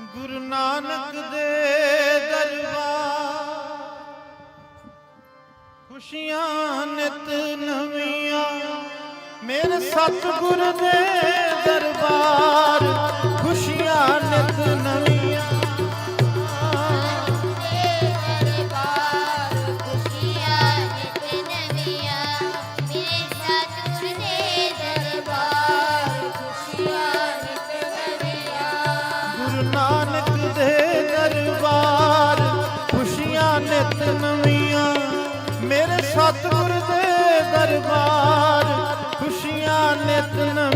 ਗੁਰੂ ਨਾਨਕ ਦੇ ਦਰਬਾਰ। ਖੁਸ਼ੀਆਂ ਨਿਤ ਨਵੀਆਂ ਮੇਰੇ ਸਤਿਗੁਰ ਦੇ ਦਰਬਾਰ। ਦੇ ਦਰਬਾਰ ਖੁਸ਼ੀਆਂ ਨਿਤ ਨਵੀਆਂ ਮੇਰੇ ਸਤਿਗੁਰ ਦੇ ਦਰਬਾਰ ਖੁਸ਼ੀਆਂ ਨਿਤ ਨਵੀਆਂ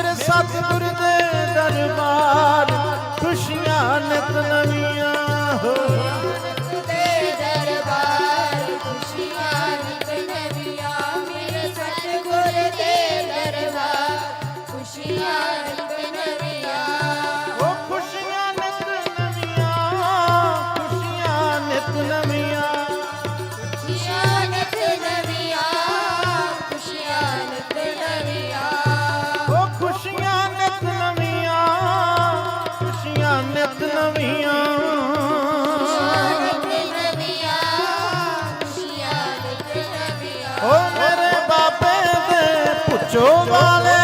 ਫਿਰ ਸਤਿਗੁਰ ਦੇ ਦਰਬਾਰ ਖੁਸ਼ੀਆਂ ਨਿਤ ਨਵੀਆਂ ਹੋ চোবালে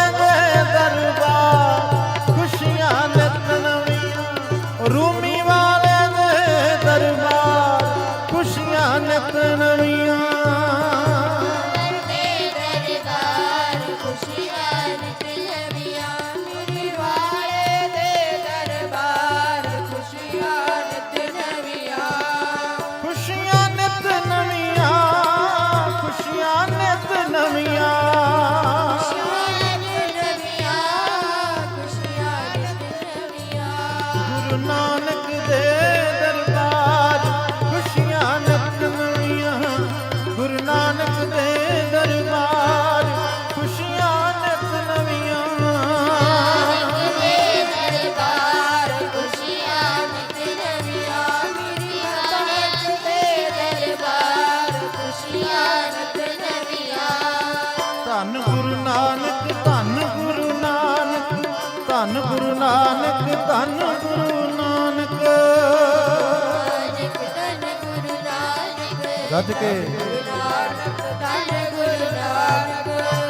ਗੱਜ ਕੇ।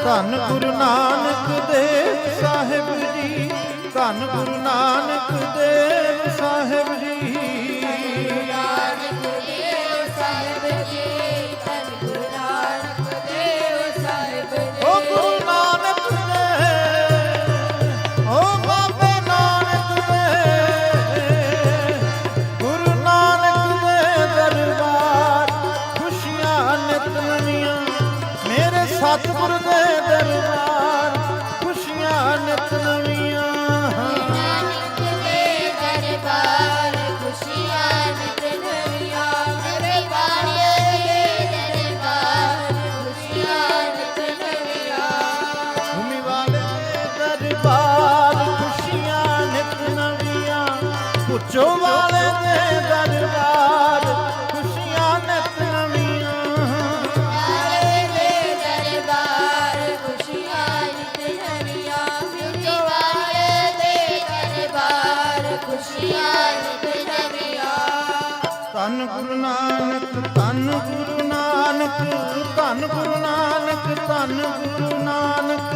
ਧੰਨ ਗੁਰੂ ਨਾਨਕ ਦੇਵ ਸਾਹਿਬ ਜੀ ਧੰਨ ਗੁਰੂ ਨਾਨਕ ਦੇਵ ਸਾਹਿਬ ਜੀ। ਦਰਬਾਰ ਖੁਸ਼ੀਆਂ ਨਿਤ ਨਵੀਆਂ ਪੁੱਛੋ ਵਾਲੇ ਦੇ ਦਰਬਾਰ ਖੁਸ਼ੀਆਂ ਨਿਤ ਨਵੀਆਂ। ਵਾਲੇ ਦੇ ਦਰਬਾਰ ਖੁਸ਼ੀਆਂ ਨਿਤ ਨਵੀਆਂ ਮਿਲੋ ਵਾਲੇ ਦੇ ਦਰਬਾਰ ਖੁਸ਼ੀਆਂ ਨਿਤ ਨਵੀਆਂ। ਧੰਨ ਗੁਰੂ ਨਾਨਕ ਧੰਨ ਗੁਰੂ ਨਾਨਕ ਧੰਨ ਗੁਰੂ ਨਾਨਕ ਧੰਨ ਗੁਰੂ ਨਾਨਕ।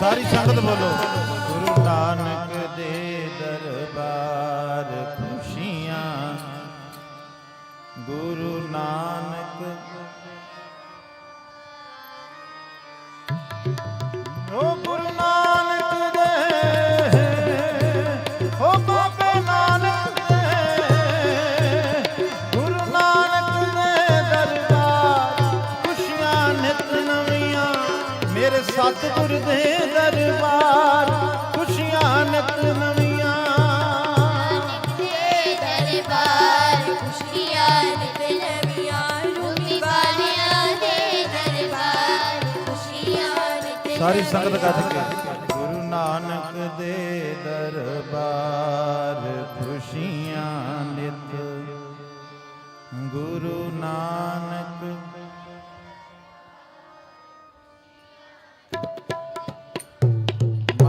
ਸਾਰੀ ਸੰਗਤ ਬੋਲੋ। ਗੁਰੂ ਨਾਨਕ ਦੇ ਦਰਬਾਰ ਖੁਸ਼ੀਆਂ। ਗੁਰੂ ਨਾਨਕ ਸਤਿਗੁਰ ਦੇ ਦਰਬਾਰ ਖੁਸ਼ੀਆਂ ਨਤ ਸਾਰੀ ਸੰਗਤ ਗੱਜ ਕੇ ਗੁਰੂ ਨਾਨਕ ਦੇ ਦਰਬਾਰ ਖੁਸ਼ੀਆਂ ਨਿਤ। ਗੁਰੂ ਨਾਨਕ